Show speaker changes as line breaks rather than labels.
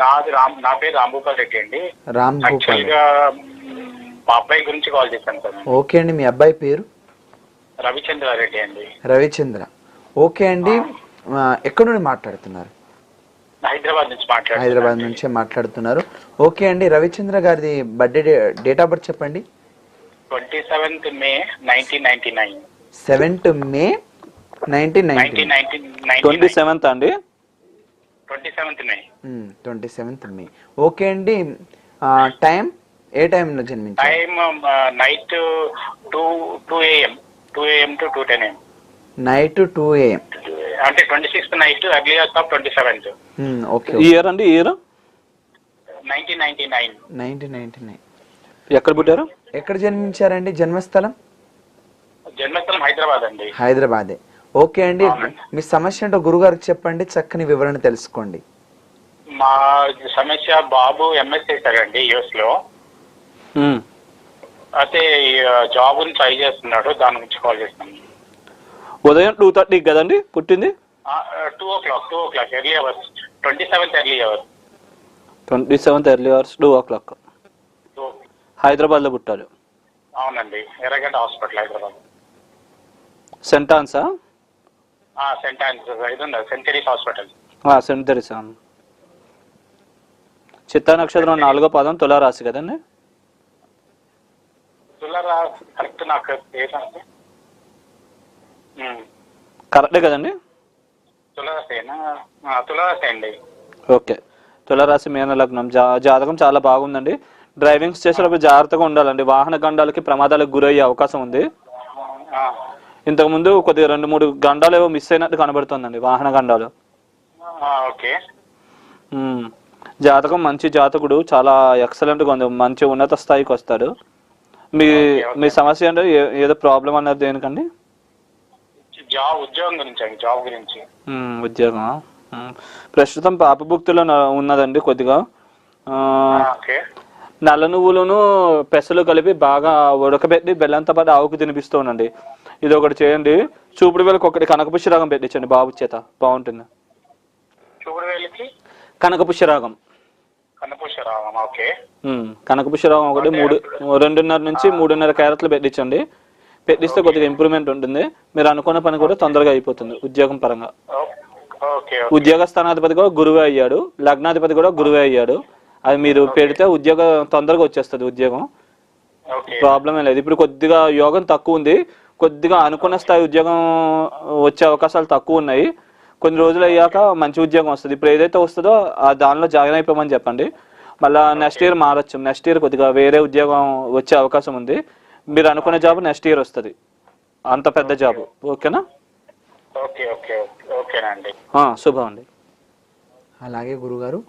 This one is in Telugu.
నాది రామ్ నా పేరు రాంభూపాల్ రెడ్డి అండి.
రామ్
యాక్చువల్ గోపాల్గా మా అబ్బాయి గురించి కాల్ చేశాను సార్.
ఓకే అండి మీ అబ్బాయి పేరు?
రవిచంద్రారెడ్డి అండి.
రవిచంద్ర. ఓకే అండి ఆ, ఎక్కడి నుండి మాట్లాడుతున్నారు?
హైదరాబాద్ నుంచి మాట్లాడుతున్నాను
హైదరాబాద్ నుంచే మాట్లాడుతున్నారు. ఓకే అండి రవిచంద్ర గారిది బర్త్డే డేట్ ఆఫ్ బర్త్ చెప్పండి.
Twenty seventh May nineteen ninety nine.
Seventh May nineteen
nineteen
ninety
nineteen
twenty seventh అండి?
Twenty seventh May.
Twenty seventh May. Okay అండి. టైం ఏ టైంలో జన్మించారు?
Time night two two AM two AM two two ten AM
night two AM
అంటే twenty sixth night early of twenty seventh.
Okay
year అండి year?
Nineteen ninety nine.
Nineteen ninety nine.
ఎక్కడ పుట్టారు?
ఎక్కడ జన్మించారండి? జన్మస్థలం?
జన్మస్థలం హైదరాబాద్ అండి.
హైదరాబాదే. ఓకే అండి. మీ సమస్య ఏంటో గురుగారికి చెప్పండి చక్కని వివరణ తెలుసుకోండి.
మా సమస్య బాబు ఎంఎస్ చేశాడండి
యుఎస్లో.
అయితే జాబ్ ట్రై చేస్తున్నాడు దాని గురించి కాల్ చేస్తున్నాను
ఉదయం టూ థర్టీకి కదండి పుట్టింది?
Two o'clock two o'clock early hours twenty seventh early hours.
Twenty seventh early hours two o'clock. హైదరాబాద్లో పుట్టారు
అవునండి ఎర్రగడ్డ హాస్పిటల్ హైదరాబాద్.
సెంట్ ఆన్సా?
సెంట్ ఇది హాస్పిటల్.
సెంట్ చిత్తా నక్షత్రం నాలుగో పదం తులారాశి కదండి?
కరెక్ట్ నాకు ఏదంటే
కరెక్టే కదండి?
తులరాసే అండి.
ఓకే. తులారాశి మీన లగ్నం. జాతకం చాలా బాగుందండి. డ్రైవింగ్ చేసేటప్పుడు జాగ్రత్తగా ఉండాలండి. వాహన గండాలకి ప్రమాదాలకు గురయ్యే అవకాశం ఉంది. ఇంతకుముందు కొద్దిగా రెండు మూడు గండాలు ఏవో మిస్ అయినట్టు కనబడుతుందండి వాహన గండాలు.
ఓకే.
జాతకం మంచి జాతకుడు చాలా ఎక్సలెంట్గా ఉంది మంచి ఉన్నత స్థాయికి వస్తాడు. మీ మీ సమస్య అంటే ఏదో ప్రాబ్లం అన్నది దేనికండి?
జాబ్ ఉద్యోగం గురించి జాబ్ గురించి.
ఉద్యోగం. ప్రస్తుతం పాపభుక్తిలో ఉన్నదండి కొద్దిగా. నల్ల నువ్వులను పెసలు కలిపి బాగా ఉడకబెట్టి బెల్లంతో పాటు ఆవుకు తినిపిస్తూ ఉండండి. ఇది ఒకటి చేయండి. చూపుడు వేలకు ఒకటి కనకపుష్యరాగం పెట్టించండి బాబు చేత. బాగుంటుంది.
చూపుడు వేలికి
కనకపుష్యరాగం కనకపుష్యరాగం ఒకటి మూడు రెండున్నర నుంచి మూడున్నర క్యారెట్లు పెట్టించండి. పెట్టిస్తే కొద్దిగా ఇంప్రూవ్మెంట్ ఉంటుంది. మీరు అనుకున్న పని కూడా తొందరగా అయిపోతుంది ఉద్యోగం పరంగా. ఉద్యోగ స్థానాధిపతి కూడా గురువే అయ్యాడు. లగ్నాధిపతి కూడా గురువే అయ్యాడు. అది మీరు పెడితే ఉద్యోగం తొందరగా వచ్చేస్తుంది ఉద్యోగం. ప్రాబ్లం ఏం లేదు. ఇప్పుడు కొద్దిగా యోగం తక్కువ ఉంది. కొద్దిగా అనుకున్న స్థాయి ఉద్యోగం వచ్చే అవకాశాలు తక్కువ ఉన్నాయి. కొన్ని రోజులు అయ్యాక మంచి ఉద్యోగం వస్తుంది. ఇప్పుడు ఏదైతే వస్తుందో ఆ దానిలో జాయిన్ అయిపోమని చెప్పండి. మళ్ళీ నెక్స్ట్ ఇయర్ మారచ్చు. నెక్స్ట్ ఇయర్ కొద్దిగా వేరే ఉద్యోగం వచ్చే అవకాశం ఉంది. మీరు అనుకునే జాబ్ నెక్స్ట్ ఇయర్ వస్తుంది. అంత పెద్ద జాబ్. ఓకేనా?
Okay okay okay. ఓకేనండి.
ఆ, శుభం అండి.
అలాగే గురుగారు.